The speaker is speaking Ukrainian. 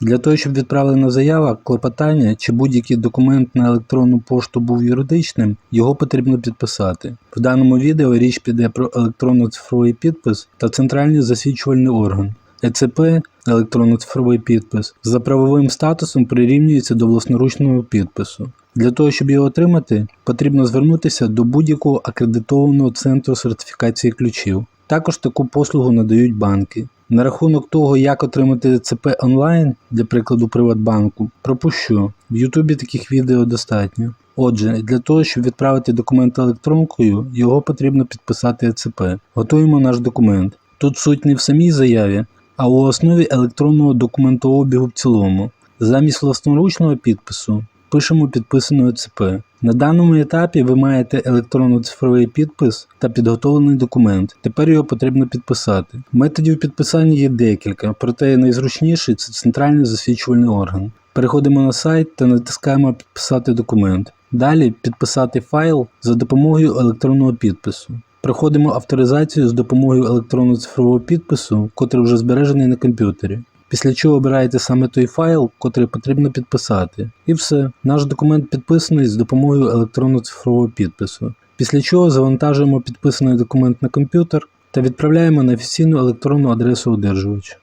Для того, щоб відправлена заява, клопотання чи будь-який документ на електронну пошту був юридичним, його потрібно підписати. В даному відео річ піде про електронно-цифровий підпис та центральний засвідчувальний орган. ЕЦП електронно-цифровий підпис за правовим статусом прирівнюється до власноручного підпису. Для того, щоб його отримати, потрібно звернутися до будь-якого акредитованого центру сертифікації ключів. Також таку послугу надають банки. На рахунок того, як отримати ЦП онлайн, для прикладу Приватбанку, пропущу. В Ютубі таких відео достатньо. Отже, для того, щоб відправити документ електронкою, його потрібно підписати ЕЦП. Готуємо наш документ. Тут суть не в самій заяві, а у основі електронного документообігу в цілому. Замість власноручного підпису пишемо підписано ЕЦП. На даному етапі ви маєте електронно-цифровий підпис та підготовлений документ. Тепер його потрібно підписати. Методів підписання є декілька, проте найзручніший це центральний засвідчувальний орган. Переходимо на сайт та натискаємо Підписати документ. Далі підписати файл за допомогою електронного підпису. Проходимо авторизацію з допомогою електронно-цифрового підпису, котрий вже збережений на комп'ютері. Після чого обираєте саме той файл, котрий потрібно підписати. І все, наш документ підписаний з допомогою електронно-цифрового підпису. Після чого завантажуємо підписаний документ на комп'ютер та відправляємо на офіційну електронну адресу одержувача.